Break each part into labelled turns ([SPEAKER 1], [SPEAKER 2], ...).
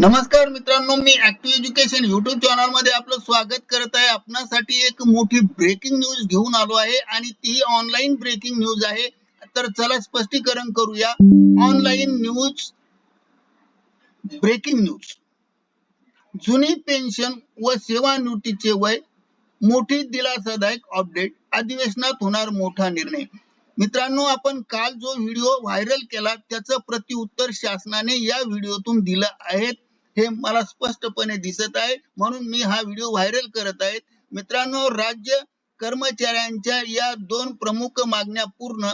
[SPEAKER 1] नमस्कार मित्रांनो मी ऍक्टिव्ह एज्युकेशन युट्यूब चॅनलमध्ये आपलं स्वागत करत आहे. आपणासाठी एक मोठी ब्रेकिंग न्यूज घेऊन आलो आहे आणि ती ऑनलाईन ब्रेकिंग न्यूज आहे. तर चला स्पष्टीकरण करूया. ऑनलाईन न्यूज ब्रेकिंग न्यूज जुनी पेन्शन व सेवानिवृत्तीचे वय मोठी दिलासादायक अपडेट अधिवेशनात होणार मोठा निर्णय. मित्रांनो आपण काल जो व्हिडिओ व्हायरल केला त्याचं प्रत्युत्तर शासनाने या व्हिडिओतून दिलं आहे. हे मला स्पष्टपणे दिसत आहे. म्हणून मी हा व्हिडिओ व्हायरल करत आहे. मित्रांनो राज्य कर्मचाऱ्यांच्या या दोन प्रमुख मागण्या पूर्ण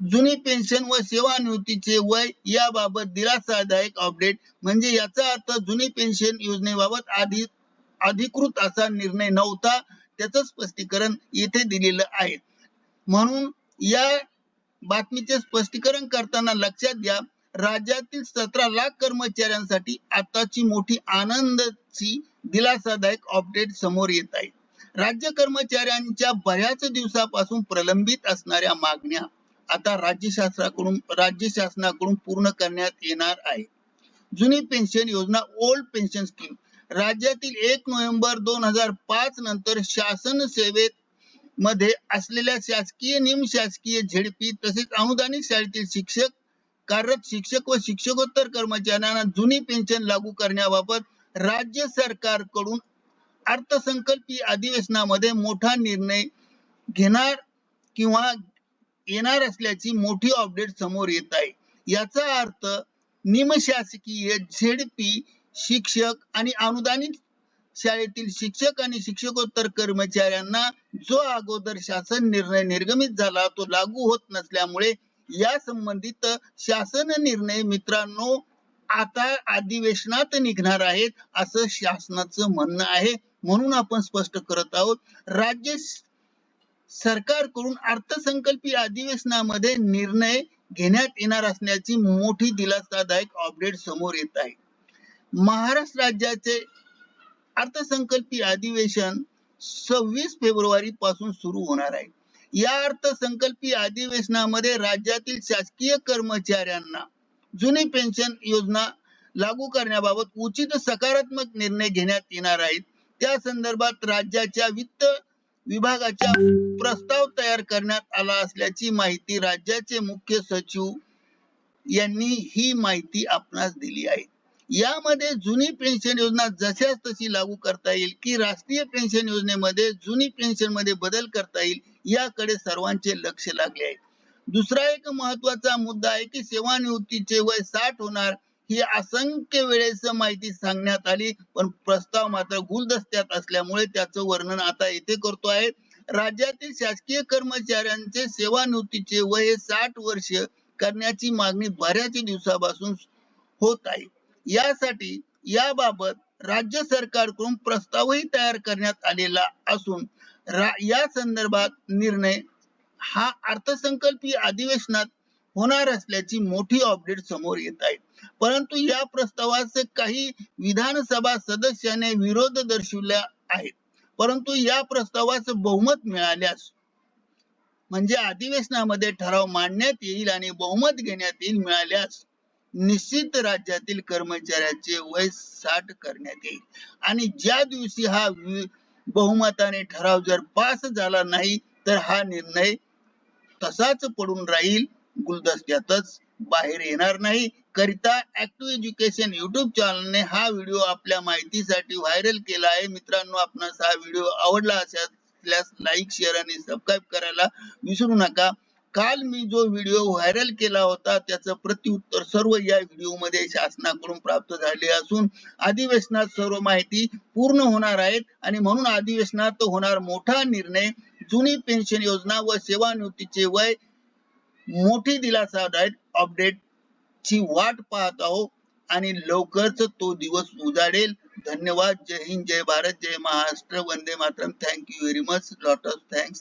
[SPEAKER 1] जुनी पेन्शन व सेवानिवृत्तीचे वय याबाबत दिलासादायक अपडेट म्हणजे याचा अर्थ जुनी पेन्शन योजनेबाबत आधी अधिकृत असा निर्णय नव्हता. त्याच स्पष्टीकरण येथे दिलेलं आहे. म्हणून या बातमीचे स्पष्टीकरण करताना लक्षात घ्या. राज्यातील सतरा लाख कर्मचाऱ्यांसाठी आताची मोठी आनंदाची दिलासादायक अपडेट समोर येत आहे. राज्य कर्मचाऱ्यांच्या बऱ्याच दिवसापासून प्रलंबित असणाऱ्या मागण्या आता राज्य शासनाकडून राज्य शासनाकडून पूर्ण करण्यात येणार आहे. जुनी पेन्शन योजना ओल्ड पेन्शन स्कीम राज्यातील एक नोव्हेंबर दोन हजार पाच नंतर शासन सेवेत मध्ये असलेल्या शासकीय निमशासकीय झेडपी तसेच अनुदानित शाळेतील शिक्षक कार्यरत शिक्षक व शिक्षकोत्तर कर्मचाऱ्यांना जुनी पेन्शन लागू करण्याबाबत राज्य सरकारकडून अर्थसंकल्पीय अधिवेशनामध्ये मोठा निर्णय घेणार किंवा येणार असल्याची मोठी अपडेट समोर येत आहे. याचा अर्थ निमशासकीय झेडपी शिक्षक आणि अनुदानित शाळेतील शिक्षक आणि शिक्षकोत्तर कर्मचाऱ्यांना जो अगोदर शासन निर्णय निर्गमित झाला तो लागू होत नसल्यामुळे या संबंधित शासन निर्णय मित्रांनो आता अधिवेशनात निघणार आहेत असं शासनाचं म्हणणं आहे. म्हणून आपण स्पष्ट करत आहोत राज्य सरकारकडून अर्थसंकल्पीय अधिवेशनामध्ये निर्णय घेण्यात येणार असण्याची मोठी दिलासादायक अपडेट समोर येत आहे. महाराष्ट्र राज्याचे अर्थसंकल्पीय अधिवेशन सव्वीस फेब्रुवारी पासून सुरू होणार आहे. या अर्थसंकल्पीय अधिवेशनामध्ये राज्यातील शासकीय कर्मचाऱ्यांना जुनी पेन्शन योजना लागू करण्याबाबत उचित सकारात्मक निर्णय घेण्यात येणार आहेत. त्या संदर्भात राज्याच्या वित्त विभागाच्या प्रस्ताव तयार करण्यात आला असल्याची माहिती राज्याचे मुख्य सचिव यांनी ही माहिती आपणास दिली आहे. यामध्ये जुनी पेन्शन योजना जशाच तशी लागू करता येईल की राष्ट्रीय पेन्शन योजनेमध्ये जुनी पेन्शनमध्ये बदल करता येईल याकडे सर्वांचे लक्ष लागले आहे. दुसरा एक महत्त्वाचा मुद्दा आहे की सेवानिवृत्तीचे वय साठ होणार ही असंख्य वेळेस माहिती सांगण्यात आली पण प्रस्ताव मात्र गुलदस्त्यात असल्यामुळे त्याचं वर्णन आता येथे करतो आहे. राज्यातील शासकीय कर्मचाऱ्यांचे सेवानिवृत्तीचे वय साठ वर्ष करण्याची मागणी बऱ्याच दिवसापासून होत आहे. यासाठी याबाबत राज्य सरकारकडून प्रस्तावही तयार करण्यात आलेला असून या संदर्भात निर्णय हा अर्थसंकल्पीय अधिवेशनात होणार असल्याची मोठी अपडेट समोर येत आहे. परंतु या प्रस्तावास काही विधानसभा सदस्याने विरोध दर्शविला आहे. परंतु या प्रस्तावास बहुमत मिळाल्यास म्हणजे अधिवेशनामध्ये ठराव मांडण्यात येईल आणि बहुमत घेण्यात येईल मिळाल्यास निश्चित राज्यातील कर्मचाऱ्याचे वय साठ करण्यात येईल. आणि ज्या दिवशी हा बहुमताने ठराव जर पास झाला नाही तर हा निर्णय तसाच पडून राहील. गुलदस्त्यातच बाहेर येणार नाही. करिता ऍक्टिव्ह एज्युकेशन युट्यूब चॅनलने हा व्हिडिओ आपल्या माहितीसाठी व्हायरल केला आहे. मित्रांनो आपणास हा व्हिडिओ आवडला असल्यास लाईक शेअर आणि सबस्क्राईब करायला विसरू नका. काल मी जो व्हिडिओ व्हायरल केला होता त्याचं प्रत्युत्तर सर्व या व्हिडिओमध्ये शासनाकडून प्राप्त झाले असून अधिवेशनात सर्व माहिती पूर्ण होणार आहेत आणि म्हणून अधिवेशनात होणार मोठा निर्णय जुनी पेन्शन योजना व सेवानिवृत्तीचे वय मोठी दिलासादायक अपडेट ची वाट पाहत आहो आणि लवकरच तो दिवस उजाडेल. धन्यवाद. जय हिंद. जय भारत. जय Maharashtra. Vande Mataram. Thank you very much lot of thanks